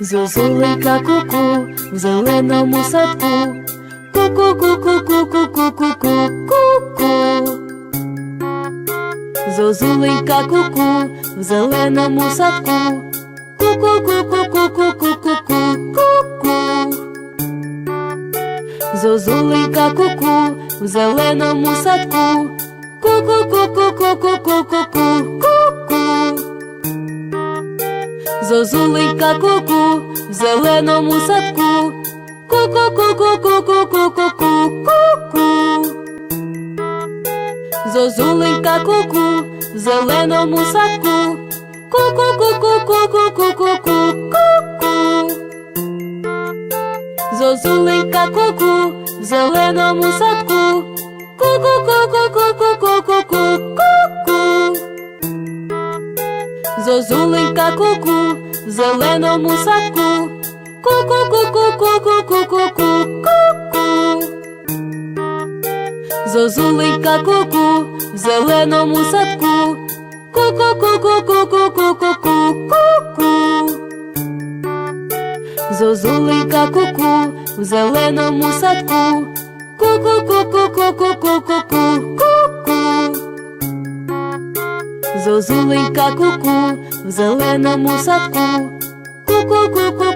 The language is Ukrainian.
Зозуленька куку в зеленому садку. Ку-ку-ку-ку-ку-ку-ку-ку-ку. Зозуленька куку в зеленому садку. Ку-ку-ку-ку-ку-ку-ку-ку-ку. Зозуленька куку в зеленому садку. Ку-ку-ку-ку-ку-ку-ку-ку-ку. Зозуленька куку в зеленому садку. Ку-ку-ку-ку-ку-ку-ку-ку-ку. Зозуленька куку в зеленому садку. Ку-ку-ку-ку-ку-ку-ку-ку-ку. Зозуленька куку в зеленому садку. Ку-ку-ку-ку-ку-ку-ку-ку-ку. Зозуленька куку в зеленому садку. Ку-ку-ку-ку-ку-ку-ку-ку-ку. Зозуленька куку в зеленому садку. Ку-ку-ку-ку-ку-ку-ку-ку-ку. Зозуленька куку в зеленому садку. Ку-ку-ку-ку-ку-ку-ку-ку-ку. Зозуленька куку в зеленому садку. Ку-ку-ку-ку-ку-ку-ку-ку.